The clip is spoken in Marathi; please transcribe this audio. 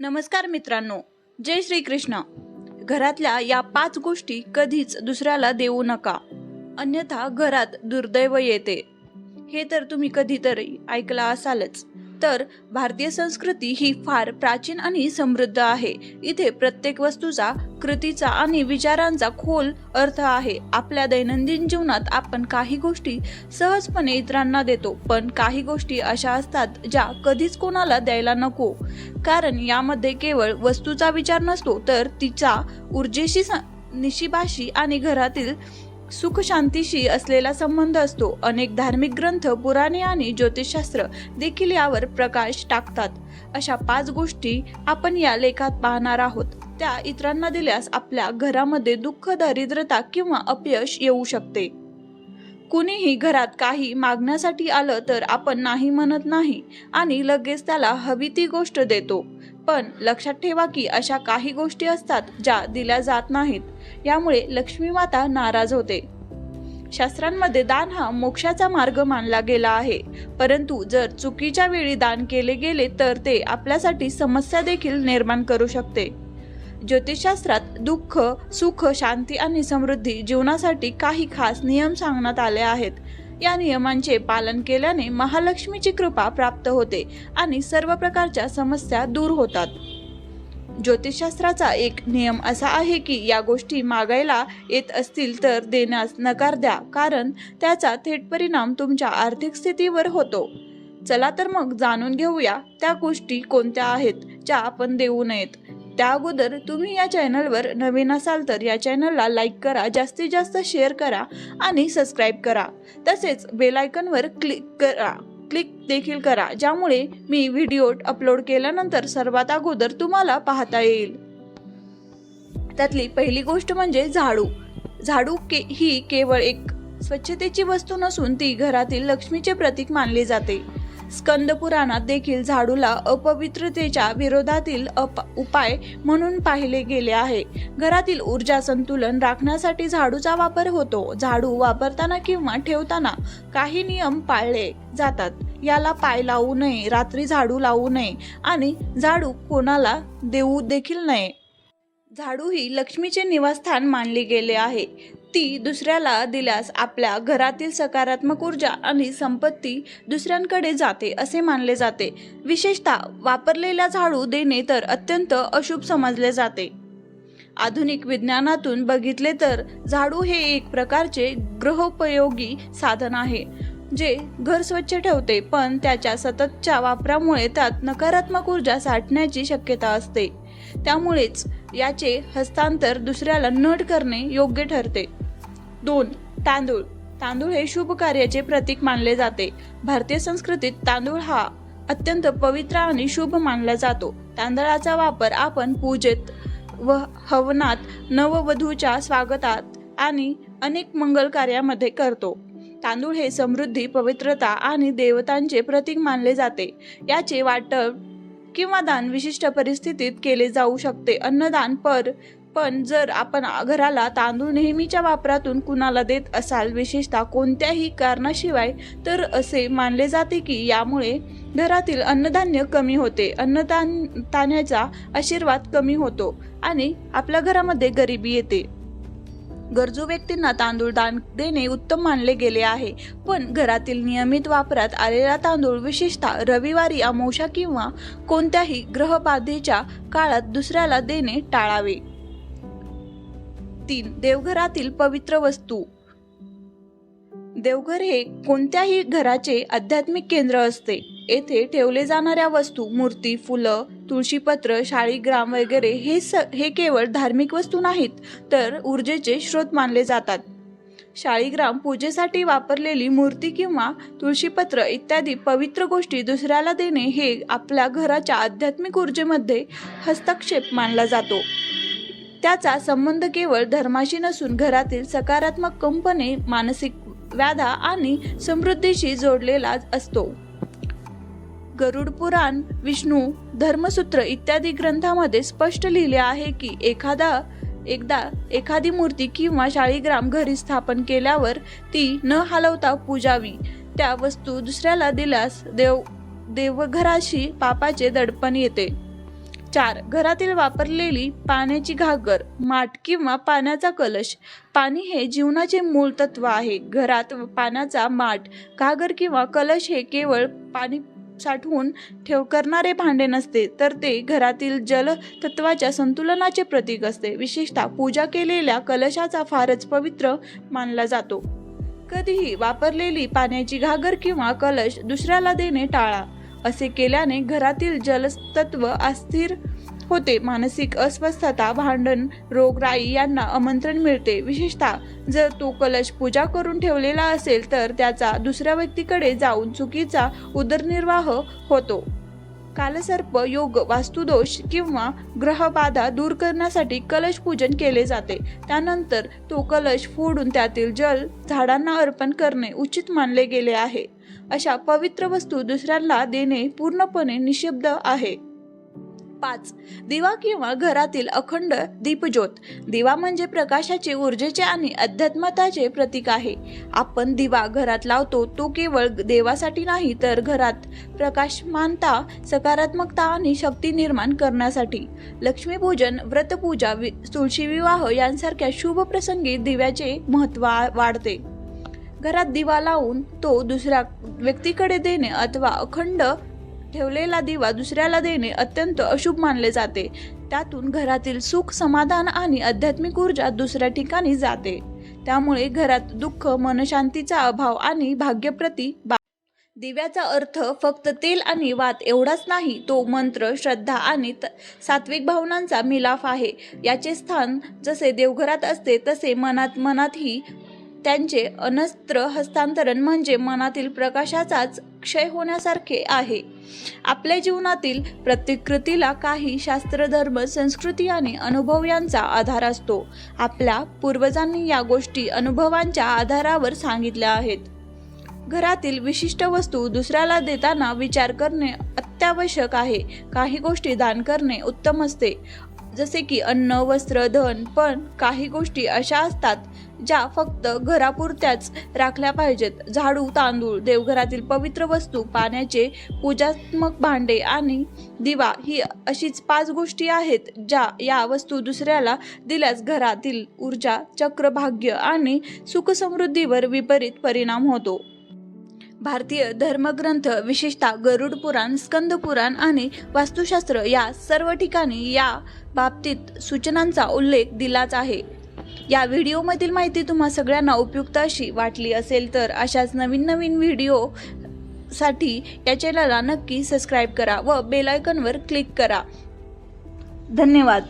नमस्कार मित्रांनो जय श्रीकृष्ण. घरातल्या या पाच गोष्टी कधीच दुसऱ्याला देऊ नका. अन्यथा घरात दुर्दैव येते. हे तर तुम्ही कधीतरी ऐकलं असालच. तर भारतीय संस्कृती ही फार प्राचीन आणि समृद्ध आहे. इथे प्रत्येक वस्तूचा कृतीचा आणि विचारांचा खोल अर्थ आहे. आपल्या दैनंदिन जीवनात आपण काही गोष्टी सहजपणे इतरांना देतो पण काही गोष्टी अशा असतात ज्या कधीच कोणाला द्यायला नको. कारण यामध्ये केवळ वस्तूचा विचार नसतो तर तिचा ऊर्जेशी निशिबाशी आणि घरातील सुख शांतीशी असलेला संबंध असतो. अनेक धार्मिक ग्रंथ पुराणे आणि ज्योतिषशास्त्र देखील यावर प्रकाश टाकतात. अशा पाच गोष्टी आपण या लेखात पाहणार आहोत. त्या इतरांना दिल्यास आपल्या घरामध्ये दुःख दारिद्रता किंवा अपयश येऊ शकते. कुणीही घरात काही मागण्यासाठी आलं तर आपण नाही म्हणत नाही आणि लगेच त्याला हवी ती गोष्ट देतो. पण लक्षात ठेवा की अशा काही गोष्टी असतात ज्या दिल्या जात नाहीत. यामुळे लक्ष्मी माता नाराज होते. शास्त्रांमध्ये दान हा मोक्षाचा मार्ग मानला गेला आहे. परंतु जर चुकीच्या वेळी दान केले गेले तर ते आपल्यासाठी समस्या देखील निर्माण करू शकते. ज्योतिषशास्त्रात दुःख सुख शांती आणि समृद्धी जीवनासाठी काही खास नियम सांगण्यात आले आहेत. या नियमांचे पालन केल्याने महालक्ष्मीची कृपा प्राप्त होते आणि सर्व प्रकारच्या समस्या दूर होतात. ज्योतिषशास्त्राचा एक नियम असा आहे की या गोष्टी मागायला येत असतील तर देण्यास नकार द्या कारण त्याचा थेट परिणाम तुमच्या आर्थिक स्थितीवर होतो. चला तर मग जाणून घेऊया त्या गोष्टी कोणत्या आहेत ज्या आपण देऊ नयेत. त्या अगोदर तुम्ही या चॅनलवर नवीन असाल तर या चॅनलला लाईक करा जास्तीत जास्त शेअर करा आणि सबस्क्राईब करा. तसेच बेलायकनवर क्लिक करा. क्लिक देखील करा ज्यामुळे मी व्हिडिओ अपलोड केल्यानंतर सर्वात अगोदर तुम्हाला पाहता येईल. त्यातली पहिली गोष्ट म्हणजे झाडू. झाडू के ही केवळ एक स्वच्छतेची वस्तू नसून ती घरातील लक्ष्मीचे प्रतीक मानली जाते. स्कंद पुराणात देखील झाडूला अपवित्रतेच्या विरोधातील अप उपाय म्हणून पाहिले गेले आहे. घरातील ऊर्जा संतुलन राखण्यासाठी झाडूचा वापर होतो. झाडू वापरताना किंवा ठेवताना काही नियम पाळले जातात. याला पाय लावू नये रात्री झाडू लावू नये आणि झाडू कोणाला देऊ देखील नये. झाडू ही लक्ष्मीचे निवासस्थान मानले गेले आहे. ती दुसऱ्याला दिल्यास आपल्या घरातील सकारात्मक ऊर्जा आणि संपत्ती दुसऱ्यांकडे जाते असे मानले जाते. विशेषतः वापरलेला झाडू देणे तर अत्यंत अशुभ समजले जाते. आधुनिक विज्ञानातून बघितले तर झाडू हे एक प्रकारचे गृहोपयोगी साधन आहे. जे घर स्वच्छ ठेवते पण त्याच्या सततच्या वापरामुळे त्यात नकारात्मक ऊर्जा साठण्याची शक्यता असते. त्यामुळेच याचे हस्तांतर दुसऱ्याला नट करणे योग्य ठरते. दोन तांदूळ. तांदूळ हे शुभ कार्याचे प्रतीक मानले जाते. भारतीय संस्कृतीत तांदूळ हा अत्यंत पवित्र आणि शुभ मानला जातो. तांदळाचा वापर आपण पूजेत व हवनात नववधूच्या स्वागतात आणि अनेक मंगल कार्यामध्ये करतो. तांदूळ हे समृद्धी पवित्रता आणि देवतांचे प्रतीक मानले जाते. याचे वाटप किंवा दान विशिष्ट परिस्थितीत केले जाऊ शकते. अन्नदान पर पण जर आपण घराला तांदूळ नेहमीच्या वापरातून कुणाला देत असाल विशेषतः कोणत्याही कारणाशिवाय तर असे मानले जाते की यामुळे घरातील अन्नधान्य कमी होते. अन्नदान तान्याचा आशीर्वाद कमी होतो आणि आपल्या घरामध्ये गरिबी येते. गरजू व्यक्तींना तांदूळ दान देणे उत्तम मानले गेले आहे. पण घरातील नियमित वापरात आलेला तांदूळ विशेषतः रविवारी अमोशा किंवा कोणत्याही ग्रहबाधेच्या काळात दुसऱ्याला देणे टाळावे. तीन देवघरातील पवित्र वस्तू. देवघर हे कोणत्याही घराचे आध्यात्मिक केंद्र असते. येथे ठेवले जाणाऱ्या वस्तू मूर्ती फुलं तुळशीपत्र शाळीग्राम वगैरे हे स हे केवळ धार्मिक वस्तू नाहीत तर ऊर्जेचे स्रोत मानले जातात. शाळीग्राम पूजेसाठी वापरलेली मूर्ती किंवा तुळशीपत्र इत्यादी पवित्र गोष्टी दुसऱ्याला देणे हे आपल्या घराच्या आध्यात्मिक ऊर्जेमध्ये हस्तक्षेप मानला जातो. त्याचा संबंध केवळ धर्माशी नसून घरातील सकारात्मक कंपने मानसिक व्याधा आणि समृद्धीशी जोडलेला असतो. गरुड पुराण विष्णू धर्मसूत्र इत्यादी ग्रंथामध्ये स्पष्ट लिहिले आहे की एखादा एकदा एखादी मूर्ती किंवा शाळीग्राम घरी स्थापन केल्यावर ती न हलवता पूजावी. त्या वस्तू दुसऱ्याला दिल्यास देव देवघराशी पापाचे दडपण येते. चार. घरातील वापरलेली पाण्याची घागर माठ किंवा पाण्याचा कलश. पाणी हे जीवनाचे मूळ तत्व आहे. घरात पाण्याचा माठ घागर किंवा कलश हे केवळ पाणी साठवून ठेव करणारे भांडे नसते तर ते घरातील जल तत्वाच्या संतुलनाचे प्रतीक असते. विशेषतः पूजा केलेल्या कलशाचा फारच पवित्र मानला जातो. कधीही वापरलेली पाण्याची घागर किंवा कलश दुसऱ्याला देणे टाळा. असे केल्याने घरातील जलतत्व अस्थिर होते. मानसिक अस्वस्थता भांडण रोगराई यांना आमंत्रण मिळते. विशेषतः जर तो कलश पूजा करून ठेवलेला असेल तर त्याचा दुसऱ्या व्यक्तीकडे जाऊन चुकीचा उदरनिर्वाह होतो. कालसर्प योग वास्तुदोष किंवा ग्रहबाधा दूर करण्यासाठी कलश पूजन केले जाते. त्यानंतर तो कलश फोडून त्यातील जल झाडांना अर्पण करणे उचित मानले गेले आहे. अशा पवित्र वस्तू दुसऱ्यांना देणे पूर्णपणे निषिद्ध आहे. पाच. दिवा किंवा घरातील अखंड दीपज्योत. दिवा म्हणजे प्रकाशाचे ऊर्जेचे आणि अध्यात्मताचे प्रतीक आहे. आपण दिवा घरात लावतो तो केवळ देवासाठी नाही तर घरात प्रकाशमानता सकारात्मकता आणि शक्ती निर्माण करण्यासाठी. लक्ष्मीपूजन व्रतपूजा वि तुळशी विवाह यांसारख्या शुभ प्रसंगी दिव्याचे महत्त्व वाढते. घरात दिवा लावून तो दुसऱ्या व्यक्तीकडे देणे अथवा अखंड ठेवलेला दिवा दुसऱ्याला देणे अत्यंत अशुभ मानले जाते. त्यातून घरातील सुख समाधान आणि आध्यात्मिक ऊर्जा दुसऱ्या ठिकाणी जाते. त्यामुळे घरात दुःख मनशांतीचा अभाव आणि भाग्यप्रती बा दिव्याचा अर्थ फक्त तेल आणि वात एवढाच नाही तो मंत्र श्रद्धा आणि त- सात्विक भावनांचा मिलाफ आहे. याचे स्थान जसे देवघरात असते तसे मनात मनातही त्यांचे अनस्त्र हस्तांतरण म्हणजे मनातील प्रकाशाचाच क्षय होण्यासारखे आहे. आपल्या जीवनातील प्रत्येक कृतीला काही शास्त्र धर्म संस्कृती आणि अनुभव यांचा आधार असतो. आपल्या पूर्वजांनी या गोष्टी अनुभवांच्या आधारावर सांगितल्या आहेत. घरातील विशिष्ट वस्तू दुसऱ्याला देताना विचार करणे अत्यावश्यक आहे. काही गोष्टी दान करणे उत्तम असते. जसे की अन्न वस्त्र धन पण काही गोष्टी अशा असतात ज्या फक्त घरापुरत्याच राखल्या पाहिजेत. झाडू तांदूळ देवघरातील पवित्र वस्तू पाण्याचे पूजात्मक भांडे आणि दिवा ही अशीच पाच गोष्टी आहेत ज्या या वस्तू दुसऱ्याला दिल्यास घरातील ऊर्जा चक्र भाग्य आणि सुखसमृद्धीवर विपरीत परिणाम होतो. भारतीय धर्मग्रंथ विशेषतः गरुड पुराण स्कंद पुराण आणि वास्तुशास्त्र या सर्व ठिकाणी या बाबतीत सूचनांचा उल्लेख दिलाच आहे. या व्हिडिओमधील माहिती तुम्हा सगळ्यांना उपयुक्त अशी वाटली असेल तर अशाच नवीन नवीन व्हिडिओ साठी या चॅनलला नक्की सबस्क्राईब करा व बेलायकनवर क्लिक करा. धन्यवाद.